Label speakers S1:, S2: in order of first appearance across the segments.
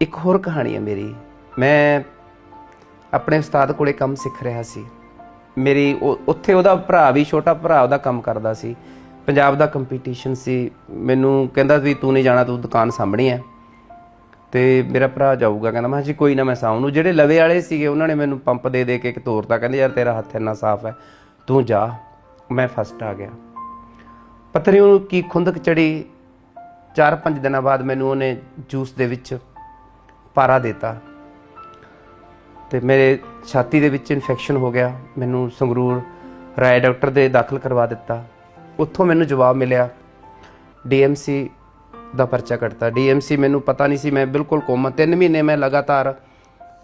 S1: ਇੱਕ ਹੋਰ ਕਹਾਣੀ ਹੈ ਮੇਰੀ। ਮੈਂ ਆਪਣੇ ਉਸਤਾਦ ਕੋਲੇ ਕੰਮ ਸਿੱਖ ਰਿਹਾ ਸੀ। ਮੇਰੀ ਉਹ- ਉੱਥੇ ਉਹਦਾ ਭਰਾ ਵੀ, ਛੋਟਾ ਭਰਾ ਉਹਦਾ ਕੰਮ ਕਰਦਾ ਸੀ। ਪੰਜਾਬ ਦਾ ਕੰਪੀਟੀਸ਼ਨ ਸੀ। ਮੈਨੂੰ ਕਹਿੰਦਾ ਵੀ ਤੂੰ ਨਹੀਂ ਜਾਣਾ, ਤੂੰ ਦੁਕਾਨ ਸਾਂਭਣੀ ਹੈ। ਤੇ ਮੇਰਾ ਭਰਾ ਜਾਊਗਾ, ਕਹਿੰਦਾ ਮੈਂ ਜੀ ਕੋਈ ਨਾ ਮੈਂ ਸਾਂਭ। ਨੂੰ ਜਿਹੜੇ ਲਵੇ ਵਾਲੇ ਸੀਗੇ, ਉਹਨਾਂ ਨੇ ਮੈਨੂੰ ਪੰਪ ਦੇ ਦੇ ਕੇ ਇੱਕ ਤੋਰਤਾ ਕਹਿੰਦੇ, ਯਾਰ ਤੇਰਾ ਹੱਥ ਇੰਨਾ ਸਾਫ਼ ਹੈ, ਤੂੰ ਜਾ। ਮੈਂ ਫਸਟ ਆ ਗਿਆ। ਪਤਾ ਨਹੀਂ ਕੀ ਖੁੰਦਕ ਚੜੀ 4-5 ਦਿਨਾਂ ਬਾਅਦ ਮੈਨੂੰ ਉਹਨੇ ਜੂਸ ਦੇ ਵਿੱਚ ਪਾਰਾ ਦਿੱਤਾ। ਤੇ ਮੇਰੇ ਛਾਤੀ ਦੇ ਵਿੱਚ ਇਨਫੈਕਸ਼ਨ ਹੋ ਗਿਆ। ਮੈਨੂੰ ਸੰਗਰੂਰ ਰਾਏ ਡਾਕਟਰ ਦੇ ਦਾਖਲ ਕਰਵਾ ਦਿੱਤਾ। ਉੱਥੋਂ ਮੈਨੂੰ ਜਵਾਬ ਮਿਲਿਆ ਡੀਐਮਸੀ ਦਾ ਪਰਚਾ ਕੱਟਤਾ। ਡੀਐਮਸੀ ਮੈਨੂੰ ਪਤਾ ਨਹੀਂ ਸੀ, ਮੈਂ ਬਿਲਕੁਲ ਕੋਮਾ। 3 ਮਹੀਨੇ ਮੈਂ ਲਗਾਤਾਰ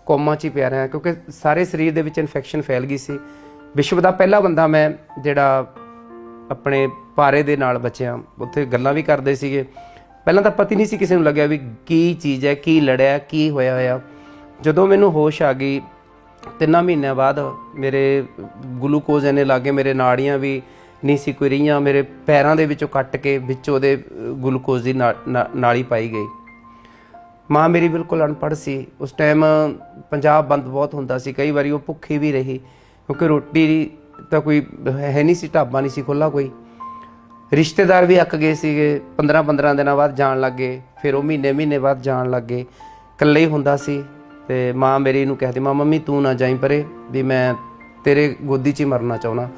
S1: ਕੋਮਾ 'ਚ ਹੀ ਪਿਆ ਰਿਹਾ, ਕਿਉਂਕਿ ਸਾਰੇ ਸਰੀਰ ਦੇ ਵਿੱਚ ਇਨਫੈਕਸ਼ਨ ਫੈਲ ਗਈ ਸੀ। ਵਿਸ਼ਵ ਦਾ ਪਹਿਲਾ ਬੰਦਾ ਮੈਂ, ਜਿਹੜਾ ਆਪਣੇ ਪਾਰੇ ਦੇ ਨਾਲ ਬਚਿਆ। ਉੱਥੇ ਗੱਲਾਂ ਵੀ ਕਰਦੇ ਸੀਗੇ। ਪਹਿਲਾਂ ਤਾਂ ਪਤੀ ਨਹੀਂ ਸੀ ਕਿਸੇ ਨੂੰ ਲੱਗਿਆ ਵੀ ਕੀ ਚੀਜ਼ ਹੈ, ਕੀ ਲੜਿਆ, ਕੀ ਹੋਇਆ ਹੋਇਆ। ਜਦੋਂ ਮੈਨੂੰ ਹੋਸ਼ ਆ ਗਈ, ਤਿੰਨਾਂ ਮਹੀਨਿਆਂ ਬਾਅਦ ਮੇਰੇ ਗਲੂਕੋਜ਼ ਇਹਨੇ ਲਾਗੇ ਮੇਰੇ ਨਾੜੀਆਂ ਵੀ ਨਹੀਂ ਸੀ ਕੋਈ ਰਹੀਆਂ, ਮੇਰੇ ਪੈਰਾਂ ਦੇ ਵਿੱਚੋਂ ਕੱਟ ਕੇ ਵਿੱਚ ਉਹਦੇ ਗਲੂਕੋਜ਼ ਦੀ ਨਾ- ਨਾਲੀ ਪਾਈ ਗਈ। ਮਾਂ ਮੇਰੀ ਬਿਲਕੁਲ ਅਨਪੜ੍ਹ ਸੀ। ਉਸ ਟਾਈਮ ਪੰਜਾਬ ਬੰਦ ਬਹੁਤ ਹੁੰਦਾ ਸੀ, ਕਈ ਵਾਰੀ ਉਹ ਭੁੱਖੀ ਵੀ ਰਹੀ, ਕਿਉਂਕਿ ਰੋਟੀ ਤਾਂ ਕੋਈ ਹੈ ਨਹੀਂ ਸੀ, ਢਾਬਾ ਨਹੀਂ ਸੀ ਖੁੱਲਾ ਕੋਈ। ਰਿਸ਼ਤੇਦਾਰ ਵੀ ਅੱਕ ਗਏ ਸੀਗੇ 15 15 ਦਿਨਾਂ ਬਾਅਦ ਜਾਣ ਲੱਗੇ ਫਿਰ ਉਹ ਮਹੀਨੇ ਮਹੀਨੇ ਬਾਅਦ ਜਾਣ ਲੱਗੇ ਇਕੱਲੇ ਹੀ ਹੁੰਦਾ ਸੀ ਤੇ ਮਾਂ ਮੇਰੀ ਨੂੰ ਕਹਿੰਦੀ ਮਾਂ ਮੰਮੀ ਤੂੰ ਨਾ ਜਾਈ ਪਰੇ ਵੀ ਮੈਂ ਤੇਰੇ ਗੋਦੀ 'ਚ ਹੀ ਮਰਨਾ ਚਾਹੁੰਦਾ।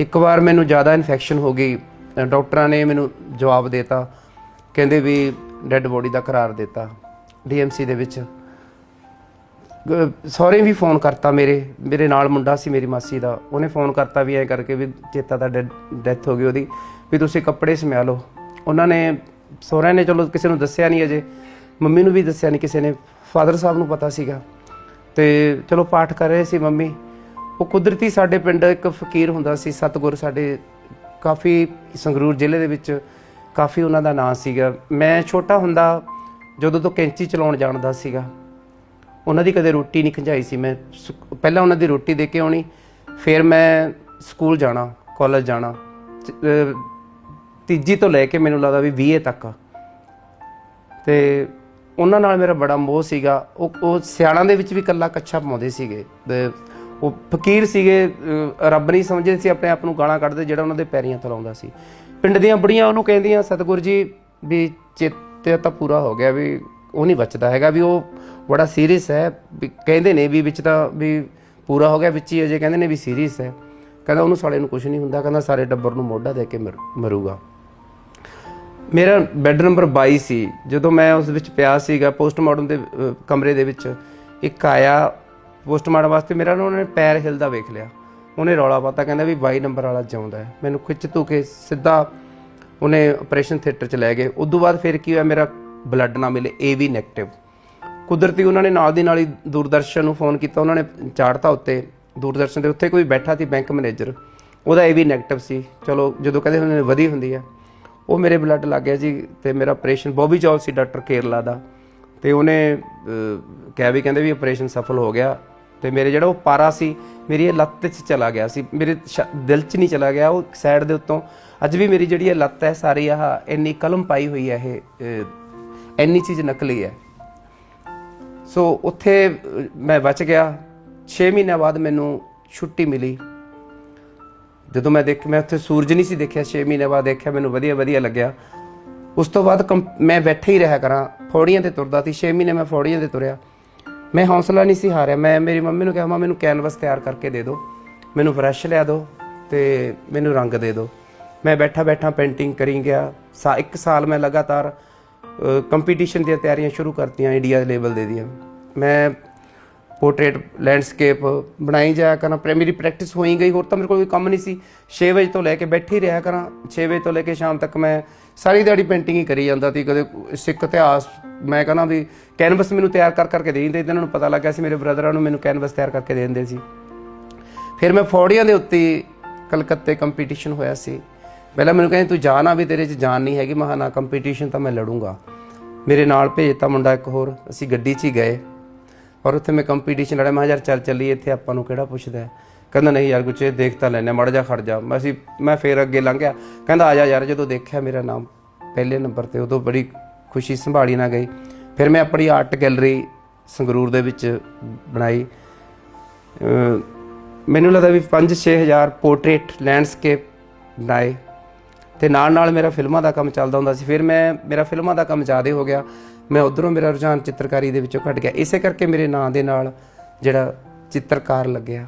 S1: ਇੱਕ ਵਾਰ ਮੈਨੂੰ ਜ਼ਿਆਦਾ ਇਨਫੈਕਸ਼ਨ ਹੋ ਗਈ ਅ, ਡਾਕਟਰਾਂ ਨੇ ਮੈਨੂੰ ਜਵਾਬ ਦੇਤਾ ਕਹਿੰਦੇ ਵੀ ਡੈੱਡ ਬੋਡੀ ਦਾ ਕਰਾਰ ਦਿੱਤਾ ਡੀਐਮਸੀ ਦੇ ਵਿੱਚ। ਸਹੁਰੇ ਵੀ ਫੋਨ ਕਰਤਾ ਮੇਰੇ ਮੇਰੇ ਨਾਲ ਮੁੰਡਾ ਸੀ ਮੇਰੀ ਮਾਸੀ ਦਾ। ਉਹਨੇ ਫੋਨ ਕਰਤਾ ਵੀ ਐ ਕਰਕੇ ਵੀ ਚੇਤਾ ਦਾ ਡੈਥ ਹੋ ਗਈ ਉਹਦੀ। ਵੀ ਤੁਸੀਂ ਕੱਪੜੇ ਸਮਿਆ ਲਓ। ਉਹਨਾਂ ਨੇ, ਸਹੁਰਿਆਂ ਨੇ ਚਲੋ ਕਿਸੇ ਨੂੰ ਦੱਸਿਆ ਨਹੀਂ ਅਜੇ। ਮੰਮੀ ਨੂੰ ਵੀ ਦੱਸਿਆ ਨਹੀਂ ਕਿਸੇ ਨੇ। ਫਾਦਰ ਸਾਹਿਬ ਨੂੰ ਪਤਾ ਸੀਗਾ। ਤੇ ਚਲੋ ਪਾਠ ਕਰ ਰਹੇ ਸੀ ਮੰਮੀ। ਉਹ ਕੁਦਰਤੀ ਸਾਡੇ ਪਿੰਡ ਇੱਕ ਫਕੀਰ ਹੁੰਦਾ ਸੀ, ਸਤਗੁਰ ਸਾਡੇ ਕਾਫੀ ਸੰਗਰੂਰ ਜ਼ਿਲ੍ਹੇ ਦੇ ਵਿੱਚ ਕਾਫੀ ਉਹਨਾਂ ਦਾ ਨਾਂ ਸੀਗਾ। ਮੈਂ ਛੋਟਾ ਹੁੰਦਾ ਜਦੋਂ ਤੋਂ ਕੈਂਚੀ ਚਲਾਉਣ ਜਾਣਦਾ ਸੀਗਾ। ਉਹਨਾਂ ਦੀ ਕਦੇ ਰੋਟੀ ਨਹੀਂ ਖੰਜਾਈ ਸੀ। ਮੈਂ ਸ- ਪਹਿਲਾਂ ਉਹਨਾਂ ਦੀ ਰੋਟੀ ਦੇ ਕੇ ਆਉਣੀ, ਫਿਰ ਮੈਂ ਸਕੂਲ ਜਾਣਾ, ਕਾਲਜ ਜਾਣਾ। ਤੀਜੀ ਤੋਂ ਲੈ ਕੇ ਮੈਨੂੰ ਲੱਗਦਾ ਵੀ 20 ਤੱਕ। ਤੇ ਉਹਨਾਂ ਨਾਲ ਮੇਰਾ ਬੜਾ ਮੋਹ ਸੀਗਾ। ਉਹ ਉਹ ਸਿਆਲਾਂ ਦੇ ਵਿੱਚ ਵੀ ਕੱਲਾ ਕੱਛਾ ਪਾਉਂਦੇ ਸੀਗੇ। ਤੇ ਉਹ ਫਕੀਰ ਸੀਗੇ ਰੱਬ ਨਹੀਂ ਸਮਝਦੇ ਸੀ, ਆਪਣੇ ਆਪ ਨੂੰ ਗਾਲਾਂ ਕੱਢਦੇ, ਜਿਹੜਾ ਉਹਨਾਂ ਦੇ ਪੈਰੀਆਂ ਤਲਾਉਂਦਾ ਸੀ। ਪਿੰਡ ਦੀਆਂ ਬੁੜੀਆਂ ਉਹਨੂੰ ਕਹਿੰਦੀਆਂ, ਸਤਿਗੁਰ ਜੀ, ਵੀ ਚੇਤੇ ਤਾਂ ਪੂਰਾ ਹੋ ਗਿਆ ਵੀ ਉਹ ਨਹੀਂ ਬਚਦਾ ਹੈਗਾ, ਵੀ ਉਹ ਬੜਾ ਸੀਰੀਅਸ ਹੈ। ਵੀ ਕਹਿੰਦੇ ਨੇ ਵੀ ਵਿੱਚ ਤਾਂ ਵੀ ਪੂਰਾ ਹੋ ਗਿਆ, ਵਿੱਚ ਹੀ ਅਜੇ ਕਹਿੰਦੇ ਨੇ ਵੀ ਸੀਰੀਅਸ ਹੈ। ਕਹਿੰਦਾ ਉਹਨੂੰ ਸਾਲੇ ਨੂੰ ਕੁਝ ਨਹੀਂ ਹੁੰਦਾ, ਕਹਿੰਦਾ ਸਾਰੇ ਟੱਬਰ ਨੂੰ ਮੋਢਾ ਦੇ ਕੇ ਮਰ- ਮਰੂਗਾ। ਮੇਰਾ ਬੈੱਡ ਨੰਬਰ 22 ਸੀ। ਜਦੋਂ ਮੈਂ ਉਸ ਵਿੱਚ ਪਿਆ ਸੀਗਾ ਪੋਸਟਮਾਰਟਮ ਦੇ ਅਹ, ਕਮਰੇ ਦੇ ਵਿੱਚ ਇੱਕ ਆਇਆ ਪੋਸਟਮਾਰਟਮ ਵਾਸਤੇ ਮੇਰਾ ਨਾ ਉਹਨੇ ਪੈਰ ਹਿਲਦਾ ਵੇਖ ਲਿਆ। ਉਹਨੇ ਰੌਲਾ ਪਾਤਾ ਕਹਿੰਦਾ ਵੀ 22 ਨੰਬਰ ਵਾਲਾ ਜਿਉਂਦਾ ਹੈ। ਮੈਨੂੰ ਖਿੱਚ ਧੂ ਕੇ ਸਿੱਧਾ ਉਹਨੇ ਆਪਰੇਸ਼ਨ ਥੀਏਟਰ ਚ ਲੈ ਗਏ। ਉਦੋਂ ਬਾਅਦ ਫਿਰ ਕੀ ਹੋਇਆ ਮੇਰਾ ਬਲੱਡ ਨਾ ਮਿਲੇ ਏ ਵੀ ਨੈਗੇਟਿਵ ਕੁਦਰਤੀ ਉਹਨਾਂ ਨੇ ਨਾਲ ਦੀ ਨਾਲ ਹੀ ਦੂਰਦਰਸ਼ਨ ਨੂੰ ਫੋਨ ਕੀਤਾ ਉਹਨਾਂ ਨੇ ਚਾੜਤਾ ਉੱਤੇ। ਦੂਰਦਰਸ਼ਨ ਦੇ ਉੱਤੇ ਕੋਈ ਬੈਠਾ ਸੀ ਬੈਂਕ ਮੈਨੇਜਰ ਉਹਦਾ ਏ ਵੀ ਨੈਗੇਟਿਵ ਸੀ। ਚਲੋ ਜਦੋਂ ਕਹਿੰਦੇ ਹੁੰਦੇ ਨੇ ਵਧੀ ਹੁੰਦੀ ਹੈ। ਉਹ ਮੇਰੇ ਬਲੱਡ ਲੱਗ ਗਿਆ ਜੀ ਤੇ ਮੇਰਾ ਆਪਰੇਸ਼ਨ ਬੋਬੀ ਚੌਲ ਸੀ ਡਾਕਟਰ ਕੇਰਲਾ ਦਾ। ਤੇ ਉਹਨੇ ਅਹ, ਕਿਹਾ ਵੀ ਕਹਿੰਦੇ ਵੀ ਆਪਰੇਸ਼ਨ ਸਫਲ ਹੋ ਗਿਆ। ਤੇ ਮੇਰੇ ਜਿਹੜਾ ਉਹ ਪਾਰਾ ਸੀ ਮੇਰੀ ਇਹ ਲੱਤ 'ਚ ਚਲਾ ਗਿਆ ਸੀ। ਮੇਰੇ ਸ਼- ਦਿਲ 'ਚ ਨਹੀਂ ਚਲਾ ਗਿਆ ਉਹ ਸਾਈਡ ਦੇ ਉੱਤੋਂ। ਅੱਜ ਵੀ ਮੇਰੀ ਜਿਹੜੀ ਇਹ ਲੱਤ ਹੈ ਸਾਰੀ ਆਹ ਇੰਨੀ ਕਲਮ ਪਾਈ ਹੋਈ ਹੈ ਇਹ ਇੰਨੀ ਚੀਜ਼ ਨਕਲੀ ਹੈ। ਸੋ ਉੱਥੇ ਮੈਂ ਬਚ ਗਿਆ। 6 ਮਹੀਨਿਆਂ ਬਾਅਦ ਮੈਨੂੰ ਛੁੱਟੀ ਮਿਲੀ। ਜਦੋਂ ਮੈਂ ਦੇਖ ਮੈਂ ਉੱਥੇ ਸੂਰਜ ਨਹੀਂ ਸੀ ਦੇਖਿਆ 6 ਮਹੀਨੇ ਬਾਅਦ ਦੇਖਿਆ, ਮੈਨੂੰ ਵਧੀਆ ਵਧੀਆ ਲੱਗਿਆ। ਉਸ ਤੋਂ ਬਾਅਦ ਕੰਪ- ਮੈਂ ਬੈਠੇ ਹੀ ਰਿਹਾ ਕਰਾਂ, ਫੌੜੀਆਂ ਤੇ ਤੁਰਦਾ ਸੀ 6 ਮਹੀਨੇ ਮੈਂ ਫੌੜੀਆਂ ਤੇ ਤੁਰਿਆ। ਮੈਂ ਹੌਸਲਾ ਨਹੀਂ ਸੀ ਹਾਰਿਆ, ਮੈਂ ਮੇਰੀ ਮੰਮੀ ਨੂੰ ਕਿਹਾ ਮਾਂ ਮੈਨੂੰ ਕੈਨਵਸ ਤਿਆਰ ਕਰਕੇ ਦੇ ਦਿਓ, ਮੈਨੂੰ ਬ੍ਰਸ਼ ਲਿਆ ਦਿਓ ਤੇ ਮੈਨੂੰ ਰੰਗ ਦੇ ਦਿਓ। ਮੈਂ ਬੈਠਾ ਬੈਠਾ ਪੇਂਟਿੰਗ ਕਰੀ ਗਿਆ। ਸਾ ਇੱਕ ਸਾਲ ਮੈਂ ਲਗਾਤਾਰ ਕੰਪੀਟੀਸ਼ਨ ਦੀਆਂ ਤਿਆਰੀਆਂ ਸ਼ੁਰੂ ਕਰਤੀਆਂ, ਇੰਡੀਆ ਲੈਵਲ ਦੇ ਦੀਆਂ। ਮੈਂ ਪੋਰਟਰੇਟ ਲੈਂਡਸਕੇਪ ਬਣਾਈ ਜਾਇਆ ਕਰਾਂ, ਪ੍ਰੇ ਮੇਰੀ ਪ੍ਰੈਕਟਿਸ ਹੋਈ ਗਈ, ਹੋਰ ਤਾਂ ਮੇਰੇ ਕੋਲ ਕੋਈ ਕੰਮ ਨਹੀਂ ਸੀ। 6 ਵਜੇ ਤੋਂ ਲੈ ਕੇ ਬੈਠੀ ਰਿਹਾ ਕਰਾਂ 6 ਵਜੇ ਤੋਂ ਲੈ ਕੇ ਸ਼ਾਮ ਤੱਕ ਮੈਂ ਸਾਰੀ ਦਿਹਾੜੀ ਪੇਂਟਿੰਗ ਹੀ ਕਰੀ ਜਾਂਦਾ ਸੀ, ਕਦੇ ਸਿੱਖ ਇਤਿਹਾਸ, ਮੈਂ ਕਹਿੰਦਾ ਵੀ ਕੈਨਵਸ ਮੈਨੂੰ ਤਿਆਰ ਕਰ ਕਰਕੇ ਦੇ ਦਿੰਦੇ, ਇਹਨਾਂ ਨੂੰ ਪਤਾ ਲੱਗਿਆ ਸੀ ਮੇਰੇ ਬ੍ਰਦਰਾਂ ਨੂੰ ਮੈਨੂੰ ਕੈਨਵਸ ਤਿਆਰ ਕਰਕੇ ਦੇ ਦਿੰਦੇ ਸੀ। ਫਿਰ ਮੈਂ ਫੌੜੀਆਂ ਦੇ ਉੱਤੇ ਕਲਕੱਤੇ ਕੰਪੀਟੀਸ਼ਨ ਹੋਇਆ ਸੀ। ਪਹਿਲਾਂ ਮੈਨੂੰ ਕਹਿੰਦੇ, ਤੂੰ ਜਾ ਨਾ ਵੀ ਤੇਰੇ 'ਚ ਜਾਨ ਨਹੀਂ ਹੈਗੀ ਮਹਾ ਨਾ, ਕੰਪੀਟੀਸ਼ਨ ਤਾਂ ਮੈਂ ਲੜੂੰਗਾ। ਮੇਰੇ ਨਾਲ ਭੇਜਤਾ ਮੁੰਡਾ ਇੱਕ ਹੋਰ, ਅਸੀਂ ਗੱਡੀ 'ਚ ਹੀ ਗਏ। ਪਰ ਉੱਥੇ ਮੈਂ ਕੰਪੀਟੀਸ਼ਨ ਲੜਿਆ, ਮੈਂ ਕਿਹਾ ਯਾਰ ਚੱਲ ਚੱਲੀ ਇੱਥੇ ਆਪਾਂ ਨੂੰ ਕਿਹੜਾ ਪੁੱਛਦਾ ਹੈ? ਕਹਿੰਦਾ ਨਹੀਂ ਯਾਰ ਕੁਛ ਦੇਖ ਤਾਂ ਲੈਨੇ ਮੜ ਜਾ ਖੜ ਜਾ। ਮੈਂ ਅਸੀਂ, ਮੈਂ ਫੇਰ ਅੱਗੇ ਲੰਘ ਗਿਆ। ਕਹਿੰਦਾ ਆ ਜਾ ਯਾਰ, ਜਦੋਂ ਦੇਖਿਆ ਮੇਰਾ ਨਾਮ ਪਹਿਲੇ ਨੰਬਰ ਤੇ, ਉਦੋਂ ਬੜੀ ਖੁਸ਼ੀ ਸੰਭਾਲੀ ਨਾ ਗਈ। ਫਿਰ ਮੈਂ ਆਪਣੀ ਆਰਟ ਗੈਲਰੀ ਸੰਗਰੂਰ ਦੇ ਵਿੱਚ ਬਣਾਈ। ਮੈਨੂੰ ਲੱਗਦਾ ਵੀ 5-6000 ਪੋਰਟਰੇਟ ਲੈਂਡਸਕੇਪ ਬਣਾਏ। ਤੇ ਨਾਲ ਨਾਲ ਮੇਰਾ ਫਿਲਮਾਂ ਦਾ ਕੰਮ ਚੱਲਦਾ ਹੁੰਦਾ ਸੀ। ਫਿਰ ਮੈਂ, ਮੇਰਾ ਫਿਲਮਾਂ ਦਾ ਕੰਮ ਜ਼ਿਆਦਾ ਹੋ ਗਿਆ। ਮੈਂ ਉਧਰੋਂ ਮੇਰਾ ਰੁਝਾਨ ਚਿੱਤਰਕਾਰੀ ਦੇ ਵਿੱਚੋਂ ਘਟ ਗਿਆ। ਇਸੇ ਕਰਕੇ ਮੇਰੇ ਨਾਂ ਦੇ ਨਾਲ ਜਿਹੜਾ ਚਿੱਤਰਕਾਰ ਲੱਗਿਆ।